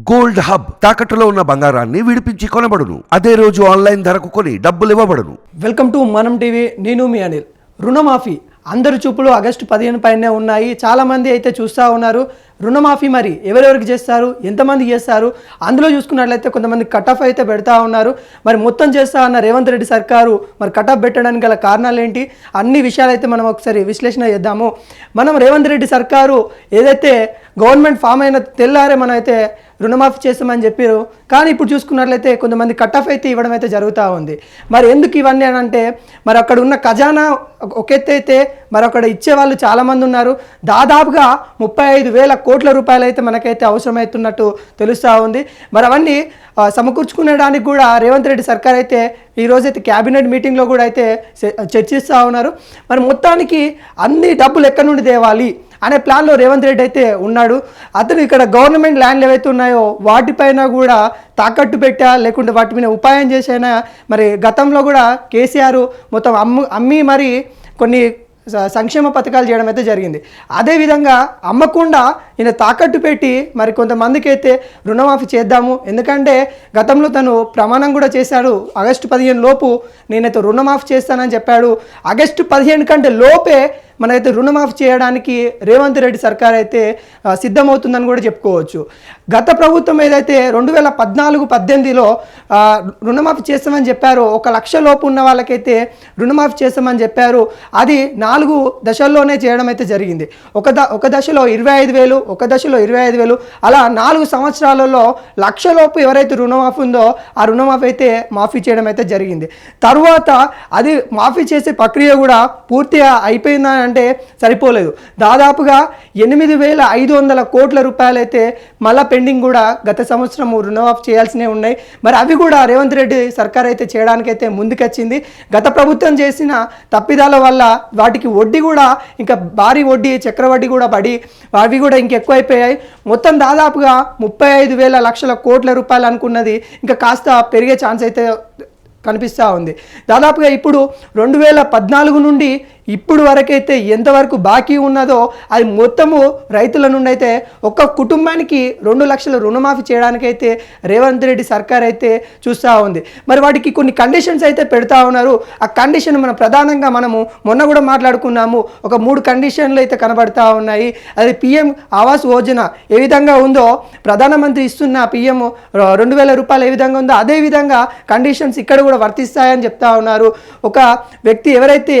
Gold hub తాకట్టులో ఉన్న బంగారాన్ని విడిపించి కొనబడును. అదే రోజు ఆన్లైన్ ధరకు కొని డబ్బులు ఇవ్వబడును. Welcome to Manam TV. నేను మీ అనిల్. రుణమాఫీ. అందరి చూపులు ఆగస్టు పదిహేను పైనే ఉన్నాయి. చాలామంది అయితే చూస్తూ ఉన్నారు. రుణమాఫీ మరి ఎవరెవరికి చేస్తారు? ఎంతమంది చేస్తారు? అందులో చూసుకున్నట్లయితే కొంతమంది కట్ ఆఫ్ అయితే పెడతా ఉన్నారు. మరి మొత్తం చేస్తా ఉన్న రేవంత్ రెడ్డి సర్కారు మరి కట్ ఆఫ్ పెట్టడానికి గల కారణాలు ఏంటి అన్ని విషయాలు అయితే మనం ఒకసారి విశ్లేషణ చేద్దాము. మనం రేవంత్ రెడ్డి సర్కారు ఏదైతే గవర్నమెంట్ ఫామ్ అయిన తెల్లారే మనం అయితే రుణమాఫీ చేస్తామని చెప్పారు. కానీ ఇప్పుడు చూసుకున్నట్లయితే కొంతమంది కట్ ఆఫ్ అయితే ఇవ్వడం అయితే జరుగుతూ ఉంది. మరి ఎందుకు ఇవన్నీ అని అంటే మరి అక్కడ ఉన్న ఖజానా ఒక- ఎత్తు అయితే మరి అక్కడ ఇచ్చే వాళ్ళు చాలామంది ఉన్నారు. దాదాపుగా ముప్పై ఐదు వేల కోట్ల రూపాయలు అయితే మనకైతే అవసరమవుతున్నట్టు తెలుస్తూ ఉంది. మరి అవన్నీ సమకూర్చుకునేడానికి కూడా రేవంత్ రెడ్డి సర్కార్ అయితే ఈ రోజైతే క్యాబినెట్ మీటింగ్లో కూడా అయితే చర్చిస్తూ ఉన్నారు. మరి మొత్తానికి అన్ని డబ్బులు ఎక్కడి నుండి తేవాలి అనే ప్లాన్లో రేవంత్ రెడ్డి అయితే ఉన్నాడు. అతను ఇక్కడ గవర్నమెంట్ ల్యాండ్లు ఏవైతే ఉన్నాయో వాటిపైన కూడా తాకట్టు పెట్టా లేకుంటే వాటి మీద ఉపాయం చేసైనా? మరి గతంలో కూడా కేసీఆర్ మొత్తం అమ్ము అమ్మి మరి కొన్ని సంక్షేమ పథకాలు చేయడం అయితే జరిగింది. అదేవిధంగా అమ్మకుండా ఈయన తాకట్టు పెట్టి మరి కొంతమందికి అయితే రుణమాఫీ చేద్దాము. ఎందుకంటే గతంలో తను ప్రమాణం కూడా చేశాడు. ఆగస్టు పదిహేను లోపు నేనైతే రుణమాఫీ చేస్తానని చెప్పాడు. ఆగస్టు పదిహేను కంటే లోపే మనైతే రుణమాఫీ చేయడానికి రేవంత్ రెడ్డి సర్కార్ అయితే సిద్ధమవుతుందని కూడా చెప్పుకోవచ్చు. గత ప్రభుత్వం ఏదైతే రెండు వేల పద్నాలుగు పద్దెనిమిదిలో రుణమాఫీ చేస్తామని చెప్పారో ఒక లక్ష లోపు ఉన్న వాళ్ళకైతే రుణమాఫీ చేస్తామని చెప్పారు. అది నాలుగు దశల్లోనే చేయడం అయితే జరిగింది. ఒక ద ఒక దశలో ఇరవై ఐదు వేలు ఒక దశలో ఇరవై ఐదు వేలు అలా నాలుగు సంవత్సరాలలో లక్ష లోపు ఎవరైతే రుణమాఫీ ఉందో ఆ రుణమాఫీ అయితే మాఫీ చేయడం అయితే జరిగింది. తర్వాత అది మాఫీ చేసే ప్రక్రియ కూడా పూర్తిగా అయిపోయిందని అంటే సరిపోలేదు. దాదాపుగా ఎనిమిది వేల ఐదు వందల కోట్ల రూపాయలు అయితే మళ్ళా పెండింగ్ కూడా గత సంవత్సరం రుణమాఫ్ చేయాల్సినవి ఉన్నాయి. మరి అవి కూడా రేవంత్ రెడ్డి సర్కార్ అయితే చేయడానికైతే ముందుకొచ్చింది. గత ప్రభుత్వం చేసిన తప్పిదాల వల్ల వాటికి వడ్డీ కూడా ఇంకా భారీ వడ్డీ చక్రవడ్డీ కూడా పడి అవి కూడా ఇంకెక్కువైపోయాయి. మొత్తం దాదాపుగా ముప్పై ఐదు వేల లక్షల కోట్ల రూపాయలు అనుకున్నది ఇంకా కాస్త పెరిగే ఛాన్స్ అయితే కనిపిస్తూ ఉంది. దాదాపుగా ఇప్పుడు రెండు వేల పద్నాలుగు నుండి ఇప్పుడు వరకైతే ఎంతవరకు బాకీ ఉన్నదో అది మొత్తము రైతుల నుండి అయితే ఒక్క కుటుంబానికి రెండు లక్షల రుణమాఫీ చేయడానికైతే రేవంత్ రెడ్డి సర్కార్ అయితే చూస్తూ ఉంది. మరి వాటికి కొన్ని కండిషన్స్ అయితే పెడతా ఉన్నారు. ఆ కండిషన్ మనం ప్రధానంగా మనము మొన్న కూడా మాట్లాడుకున్నాము. ఒక మూడు కండిషన్లు అయితే కనబడతా ఉన్నాయి. అది పిఎం ఆవాస్ యోజన ఏ విధంగా ఉందో ప్రధానమంత్రి ఇస్తున్న పిఎం రెండు వేల రూపాయలు ఏ విధంగా ఉందో అదే విధంగా కండిషన్స్ ఇక్కడ కూడా వర్తిస్తాయని చెప్తా ఉన్నారు. ఒక వ్యక్తి ఎవరైతే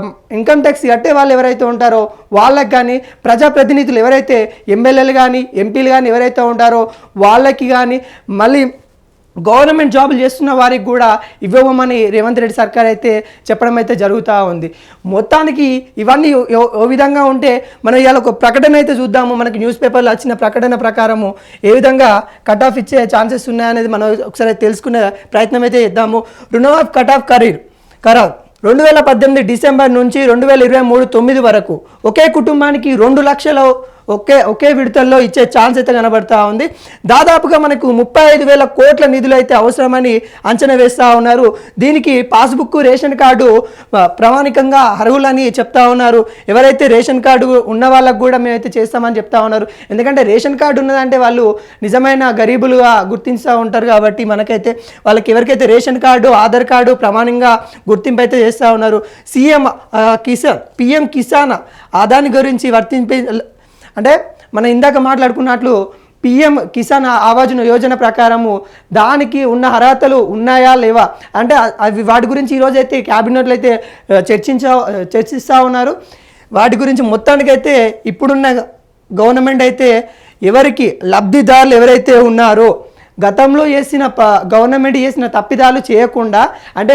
Um, ఇన్కమ్ ట్యాక్స్ కట్టే వాళ్ళు ఎవరైతే ఉంటారో వాళ్ళకి కానీ ప్రజాప్రతినిధులు ఎవరైతే ఎమ్మెల్యేలు కానీ ఎంపీలు కానీ ఎవరైతే ఉంటారో వాళ్ళకి కానీ మళ్ళీ గవర్నమెంట్ జాబులు చేస్తున్న వారికి కూడా ఇవ్వమని రేవంత్ రెడ్డి సర్కార్ అయితే చెప్పడం అయితే జరుగుతూ ఉంది. మొత్తానికి ఇవన్నీ ఓ- విధంగా ఉంటే మనం ఇవాళ ఒక ప్రకటన అయితే చూద్దాము. మనకి న్యూస్ పేపర్లో వచ్చిన ప్రకటన ప్రకారము ఏ విధంగా కట్ ఆఫ్ ఇచ్చే ఛాన్సెస్ ఉన్నాయనేది మనం ఒకసారి తెలుసుకునే ప్రయత్నం అయితే చేద్దాము. ఆఫ్ కట్ ఆఫ్ కరీర్ కరార్ రెండు వేల పద్దెనిమిది డిసెంబర్ నుంచి రెండు వేల ఇరవై మూడు తొమ్మిది వరకు ఒకే కుటుంబానికి రెండు లక్షల ఒకే ఒకే విడతల్లో ఇచ్చే ఛాన్స్ అయితే కనబడతా ఉంది. దాదాపుగా మనకు ముప్పై ఐదు వేల కోట్ల నిధులు అయితే అవసరమని అంచనా వేస్తూ ఉన్నారు. దీనికి పాస్బుక్ రేషన్ కార్డు ప్రామాణికంగా అర్హులని చెప్తా ఉన్నారు. ఎవరైతే రేషన్ కార్డు ఉన్న వాళ్ళకు కూడా మేమైతే చేస్తామని చెప్తా ఉన్నారు. ఎందుకంటే రేషన్ కార్డు ఉన్నదంటే వాళ్ళు నిజమైన గరీబులుగా గుర్తిస్తూ ఉంటారు కాబట్టి మనకైతే వాళ్ళకి ఎవరికైతే రేషన్ కార్డు ఆధార్ కార్డు ప్రమాణంగా గుర్తింపు అయితే చేస్తూ ఉన్నారు. సీఎం కిసాన్ పిఎం కిసాన్ ఆ దాని గురించి వర్తింపే అంటే మనం ఇందాక మాట్లాడుకున్నట్లు పిఎం కిసాన్ ఆవాజన యోజన ప్రకారము దానికి ఉన్న అర్హతలు ఉన్నాయా లేవా? అంటే అవి వాటి గురించి ఈరోజు అయితే క్యాబినెట్లు అయితే చర్చించ చర్చిస్తూ ఉన్నారు. వాటి గురించి మొత్తానికైతే ఇప్పుడున్న గవర్నమెంట్ అయితే ఎవరికి లబ్ధిదారులు ఎవరైతే ఉన్నారో గతంలో చేసిన ప గవర్నమెంట్ చేసిన తప్పిదాలు చేయకుండా అంటే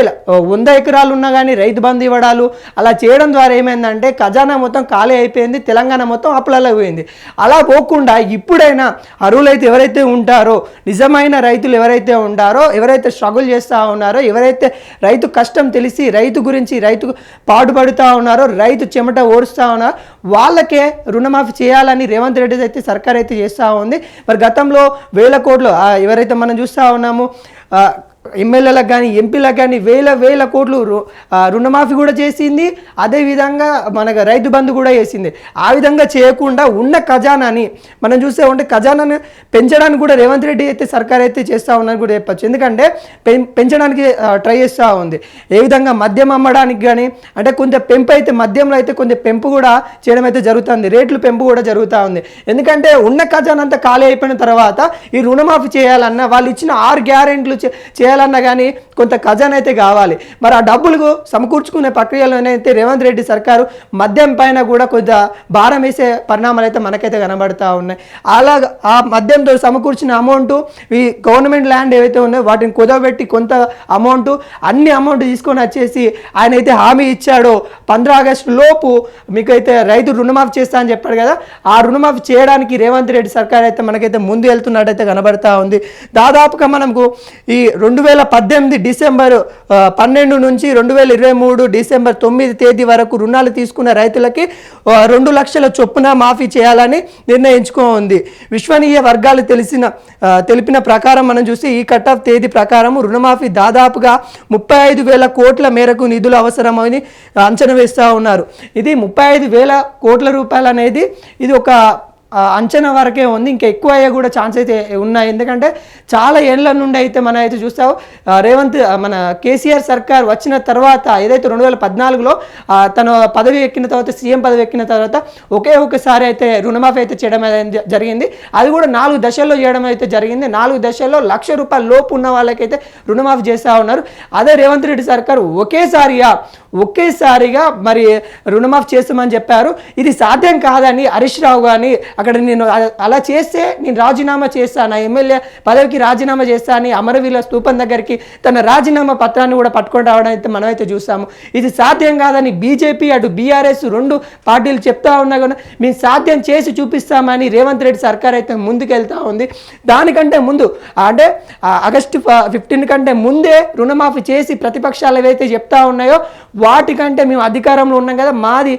వంద ఎకరాలు ఉన్నా కానీ రైతు బంధు ఇవ్వడాలు అలా చేయడం ద్వారా ఏమైందంటే ఖజానా మొత్తం ఖాళీ అయిపోయింది తెలంగాణ మొత్తం అప్పులలో పోయింది. అలా పోకుండా ఇప్పుడైనా అరువులైతే ఎవరైతే ఉంటారో నిజమైన రైతులు ఎవరైతే ఉంటారో ఎవరైతే స్ట్రగుల్ చేస్తూ ఉన్నారో ఎవరైతే రైతు కష్టం తెలిసి రైతు గురించి రైతు పాటుపడుతూ ఉన్నారో రైతు చెమట ఓడుస్తూ ఉన్నారో వాళ్ళకే రుణమాఫీ చేయాలని రేవంత్ రెడ్డి అయితే సర్కార్ అయితే చేస్తూ ఉంది. మరి గతంలో వేల కోట్లు ఎవరైతే మనం చూస్తూ ఉన్నాము ఎమ్మెల్యేలకు కానీ ఎంపీలకు కానీ వేల వేల కోట్లు రు- రుణమాఫీ కూడా చేసింది. అదేవిధంగా మనకు రైతు బంధు కూడా చేసింది ఆ విధంగా చేయకుండా ఉన్న ఖజానాని మనం చూస్తే ఉంటే ఖజానాను పెంచడానికి కూడా రేవంత్ రెడ్డి అయితే సర్కార్ అయితే చేస్తూ ఉన్నది కూడా చెప్పచ్చు. ఎందుకంటే పెం- పెంచడానికి ట్రై చేస్తూ ఉంది. ఏ విధంగా మద్యం అమ్మడానికి కానీ అంటే కొంత పెంపు అయితే మద్యంలో అయితే కొంత పెంపు కూడా చేయడం అయితే జరుగుతుంది. రేట్లు పెంపు కూడా జరుగుతూ ఉంది. ఎందుకంటే ఉన్న ఖజానా అంతా ఖాళీ అయిపోయిన తర్వాత ఈ రుణమాఫీ చేయాలన్నా వాళ్ళు ఇచ్చిన ఆరు గ్యారెంట్లు చేయాలన్నా కానీ కొంత ఖజానా అయితే కావాలి. మరి ఆ డబ్బులు సమకూర్చుకునే ప్రక్రియలోనైతే రేవంత్ రెడ్డి సర్కారు మద్యం పైన కూడా కొంత భారం వేసే పరిణామాలు అయితే మనకైతే కనబడతా ఉన్నాయి. అలా ఆ మద్యంతో సమకూర్చిన అమౌంట్ ఈ గవర్నమెంట్ ల్యాండ్ ఏవైతే ఉన్నాయో వాటిని కుదవబెట్టి కొంత అమౌంట్ అన్ని అమౌంట్ తీసుకొని వచ్చేసి ఆయన అయితే హామీ ఇచ్చాడో పంద్రా ఆగస్టు లోపు మీకు అయితే రైతు రుణమాఫీ చేస్తా అని చెప్పాడు కదా ఆ రుణమాఫీ చేయడానికి రేవంత్ రెడ్డి సర్కార్ అయితే మనకైతే ముందు వెళ్తున్నట్టయితే కనబడతా ఉంది. దాదాపుగా మనకు ఈ రెండు వేల పద్దెనిమిది డిసెంబర్ పన్నెండు నుంచి రెండు వేల ఇరవై మూడు డిసెంబర్ తొమ్మిది తేదీ వరకు రుణాలు తీసుకున్న రైతులకి రెండు లక్షల చొప్పున మాఫీ చేయాలని నిర్ణయించుకోంది. విశ్వనీయ వర్గాలు తెలిసిన తెలిపిన ప్రకారం మనం చూస్తే ఈ కట్ ఆఫ్ తేదీ ప్రకారం రుణమాఫీ దాదాపుగా ముప్పై ఐదు వేల కోట్ల మేరకు నిధులు అవసరమని అంచనా వేస్తూ ఉన్నారు. ఇది ముప్పై ఐదు వేల కోట్ల రూపాయలు అనేది ఇది ఒక అంచనా వరకే ఉంది. ఇంకా ఎక్కువ అయ్యే కూడా ఛాన్స్ అయితే ఉన్నాయి. ఎందుకంటే చాలా ఏళ్ళ నుండి అయితే మనం అయితే చూస్తావు రేవంత్ మన కేసీఆర్ సర్కార్ వచ్చిన తర్వాత ఏదైతే రెండు వేల పద్నాలుగులో తను తన పదవి ఎక్కిన తర్వాత సీఎం పదవి ఎక్కిన తర్వాత ఒకే ఒకసారి అయితే రుణమాఫీ అయితే చేయడం అనేది జరిగింది. అది కూడా నాలుగు దశల్లో చేయడం అయితే జరిగింది. నాలుగు దశల్లో లక్ష రూపాయల లోపు ఉన్న వాళ్ళకైతే రుణమాఫీ చేస్తూ ఉన్నారు. అదే రేవంత్ రెడ్డి సర్కార్ ఒకేసారిగా ఒకేసారిగా మరి రుణమాఫీ చేస్తామని చెప్పారు. ఇది సాధ్యం కాదని హరీష్ రావు కానీ అక్కడ నేను అలా చేస్తే నేను రాజీనామా చేస్తాను నా ఎమ్మెల్యే పదవికి రాజీనామా చేస్తాను అమరవీరుల స్తూపం దగ్గరికి తన రాజీనామా పత్రాన్ని కూడా పట్టుకొని రావడం అయితే మనమైతే చూస్తాము. ఇది సాధ్యం కాదని బీజేపీ అటు బీఆర్ఎస్ రెండు పార్టీలు చెప్తా ఉన్నా కూడా మేము సాధ్యం చేసి చూపిస్తామని రేవంత్ రెడ్డి సర్కార్ అయితే ముందుకెళ్తా ఉంది. దానికంటే ముందు అంటే ఆగస్టు ఫిఫ్టీన్ కంటే ముందే రుణమాఫీ చేసి ప్రతిపక్షాలు ఏవైతే చెప్తా ఉన్నాయో వాటికంటే మేము అధికారంలో ఉన్నాం కదా మాది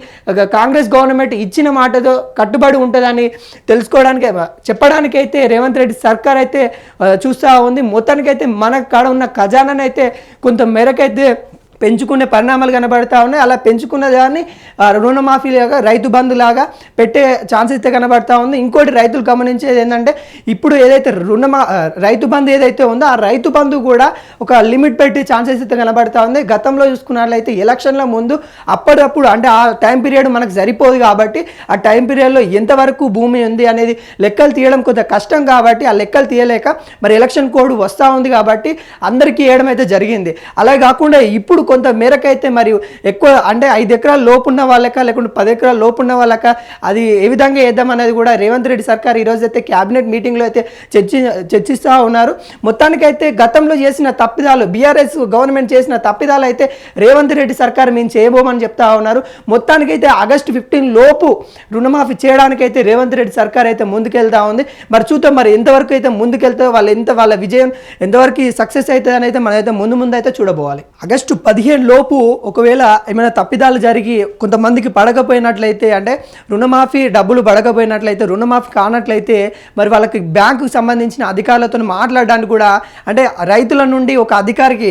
కాంగ్రెస్ గవర్నమెంట్ ఇచ్చిన మాటతో కట్టుబడి ఉంటుందని తెలుసుకోవడానికి చెప్పడానికైతే రేవంత్ రెడ్డి సర్కార్ అయితే చూస్తూ ఉంది. మొత్తానికైతే మన కాడ ఉన్న ఖజానానైతే అయితే కొంత మేరకైతే పెంచుకునే పరిణామాలు కనబడతా ఉన్నాయి. అలా పెంచుకున్న దాన్ని రుణమాఫీ లాగా రైతు బంధు లాగా పెట్టే ఛాన్స్ అయితే కనబడతా ఉంది. ఇంకోటి రైతులు గమనించేది ఏంటంటే ఇప్పుడు ఏదైతే రుణమా రైతు బంధు ఏదైతే ఉందో ఆ రైతు బంధు కూడా ఒక లిమిట్ పెట్టే ఛాన్సెస్ అయితే కనబడతా ఉంది. గతంలో చూసుకున్నట్లయితే ఎలక్షన్ల ముందు అప్పటికప్పుడు అంటే ఆ టైం పీరియడ్ మనకు సరిపోదు కాబట్టి ఆ టైం పీరియడ్లో ఎంతవరకు భూమి ఉంది అనేది లెక్కలు తీయడం కొంత కష్టం కాబట్టి ఆ లెక్కలు తీయలేక మరి ఎలక్షన్ కోడ్ వస్తూ ఉంది కాబట్టి అందరికీ వేయడం అయితే జరిగింది. అలా కాకుండా ఇప్పుడు కొంత మేరకైతే మరి ఎక్కువ అంటే ఐదు ఎకరాల లోపు ఉన్న వాళ్ళక లేకుంటే పది ఎకరాల లోపు ఉన్న వాళ్ళక అది ఏ విధంగా వేద్దాం అనేది కూడా రేవంత్ రెడ్డి సర్కార్ ఈరోజు అయితే క్యాబినెట్ మీటింగ్లో అయితే చర్చి చర్చిస్తూ ఉన్నారు. మొత్తానికైతే గతంలో చేసిన తప్పిదాలు బీఆర్ఎస్ గవర్నమెంట్ చేసిన తప్పిదాలు అయితే రేవంత్ రెడ్డి సర్కార్ మేము చేయబోమని చెప్తా ఉన్నారు. మొత్తానికైతే ఆగస్టు ఫిఫ్టీన్ లోపు రుణమాఫీ చేయడానికైతే రేవంత్ రెడ్డి సర్కార్ అయితే ముందుకెళ్తా ఉంది. మరి చూద్దాం మరి ఎంతవరకు అయితే ముందుకెళ్తే వాళ్ళు ఎంత వాళ్ళ విజయం ఎంతవరకు సక్సెస్ అవుతుంది అయితే మనం అయితే ముందు ముందు అయితే చూడబోవాలి. ఆగస్టు పది పదిహేను లోపు ఒకవేళ ఏమైనా తప్పిదాలు జరిగి కొంతమందికి పడకపోయినట్లయితే అంటే రుణమాఫీ డబ్బులు పడకపోయినట్లయితే రుణమాఫీ కానట్లయితే మరి వాళ్ళకి బ్యాంకుకు సంబంధించిన అధికారులతో మాట్లాడడానికి కూడా అంటే రైతుల నుండి ఒక అధికారికి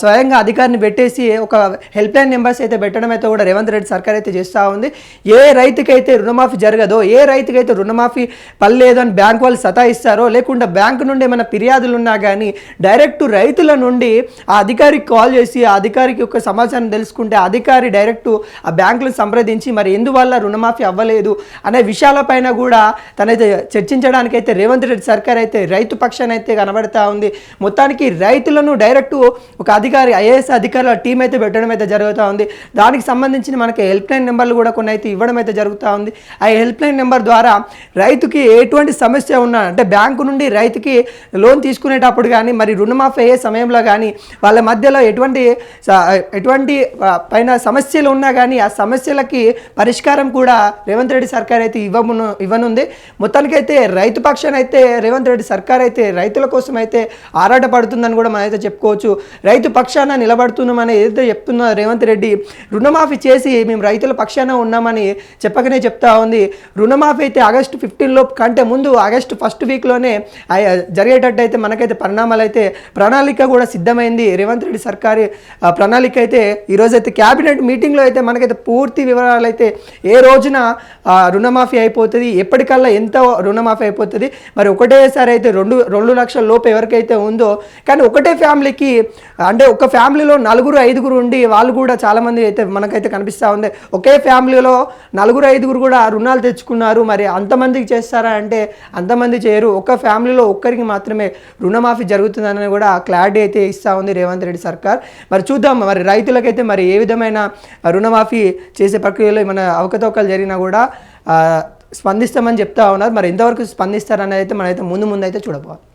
స్వయంగా అధికారిని పెట్టేసి ఒక హెల్ప్ లైన్ నెంబర్స్ అయితే పెట్టడం అయితే కూడా రేవంత్ రెడ్డి సర్కార్ అయితే చేస్తూ ఉంది. ఏ రైతుకైతే రుణమాఫీ జరగదో ఏ రైతుకైతే రుణమాఫీ పర్లేదు అని బ్యాంక్ వాళ్ళు సతాయిస్తారో లేకుండా బ్యాంకు నుండి ఏమైనా ఫిర్యాదులు ఉన్నా కానీ డైరెక్ట్ రైతుల నుండి ఆ అధికారికి కాల్ చేసి ఆ అధికారికి యొక్క సమాచారం తెలుసుకుంటే అధికారి డైరెక్ట్ ఆ బ్యాంకులను సంప్రదించి మరి ఎందువల్ల రుణమాఫీ అవ్వలేదు అనే విషయాలపైన కూడా తనైతే చర్చించడానికైతే రేవంత్ రెడ్డి సర్కార్ అయితే రైతు పక్షాన్ని అయితే కనబడతా ఉంది. మొత్తానికి రైతులను డైరెక్ట్ ఒక అధికారి ఐఏఎస్ అధికారుల టీం అయితే పెట్టడం అయితే జరుగుతూ ఉంది. దానికి సంబంధించిన మనకి హెల్ప్ లైన్ నెంబర్లు కూడా కొన్ని అయితే ఇవ్వడం అయితే జరుగుతూ ఉంది. ఆ హెల్ప్ లైన్ నెంబర్ ద్వారా రైతుకి ఎటువంటి సమస్య ఉన్నా అంటే బ్యాంకు నుండి రైతుకి లోన్ తీసుకునేటప్పుడు కానీ మరి రుణమాఫీ అయ్యే సమయంలో కానీ వాళ్ళ మధ్యలో ఎటువంటి ఎటువంటి పైన సమస్యలు ఉన్నా కానీ ఆ సమస్యలకి పరిష్కారం కూడా రేవంత్ రెడ్డి సర్కార్ అయితే ఇవ్వమును ఇవ్వనుంది. మొత్తానికైతే రైతు పక్షానైతే అయితే రేవంత్ రెడ్డి సర్కార్ అయితే రైతుల కోసం అయితే ఆరాట పడుతుందని కూడా మనం అయితే చెప్పుకోవచ్చు. రైతు పక్షాన నిలబడుతున్నామని ఏదైతే చెప్తున్నా రేవంత్ రెడ్డి రుణమాఫీ చేసి మేము రైతుల పక్షాన ఉన్నామని చెప్పకనే చెప్తా ఉంది. రుణమాఫీ అయితే ఆగస్టు ఫిఫ్టీన్ లోపు కంటే ముందు ఆగస్టు ఫస్ట్ వీక్లోనే జరిగేటట్టు అయితే మనకైతే పరిణామాలు అయితే ప్రణాళిక కూడా సిద్ధమైంది. రేవంత్ రెడ్డి సర్కారు ప్రణాళిక అయితే ఈరోజు అయితే క్యాబినెట్ మీటింగ్లో అయితే మనకైతే పూర్తి వివరాలు అయితే ఏ రోజున రుణమాఫీ అయిపోతుంది ఎప్పటికల్లా ఎంత రుణమాఫీ అయిపోతుంది మరి ఒకటేసారి అయితే రెండు రెండు లక్షల లోపు ఎవరికైతే ఉందో కానీ ఒకటే ఫ్యామిలీకి అంటే ఒక ఫ్యామిలీలో నలుగురు ఐదుగురు ఉండి వాళ్ళు కూడా చాలామంది అయితే మనకైతే కనిపిస్తూ ఉంది. ఒకే ఫ్యామిలీలో నలుగురు ఐదుగురు కూడా రుణాలు తెచ్చుకున్నారు మరి అంతమందికి చేస్తారా అంటే అంతమంది చేయరు. ఒక ఫ్యామిలీలో ఒక్కరికి మాత్రమే రుణమాఫీ జరుగుతుందని కూడా క్లారిటీ అయితే ఇస్తూ ఉంది రేవంత్ రెడ్డి సర్కార్. మరి చూద్దాం మరి రైతులకైతే మరి ఏ విధమైన రుణమాఫీ చేసే ప్రక్రియలో మన అవకతవకలు జరిగినా కూడా స్పందిస్తామని చెప్తా ఉన్నారు. మరి ఎంతవరకు స్పందిస్తారనేది అయితే మనమైతే ముందు ముందు అయితే చూడబోవాలి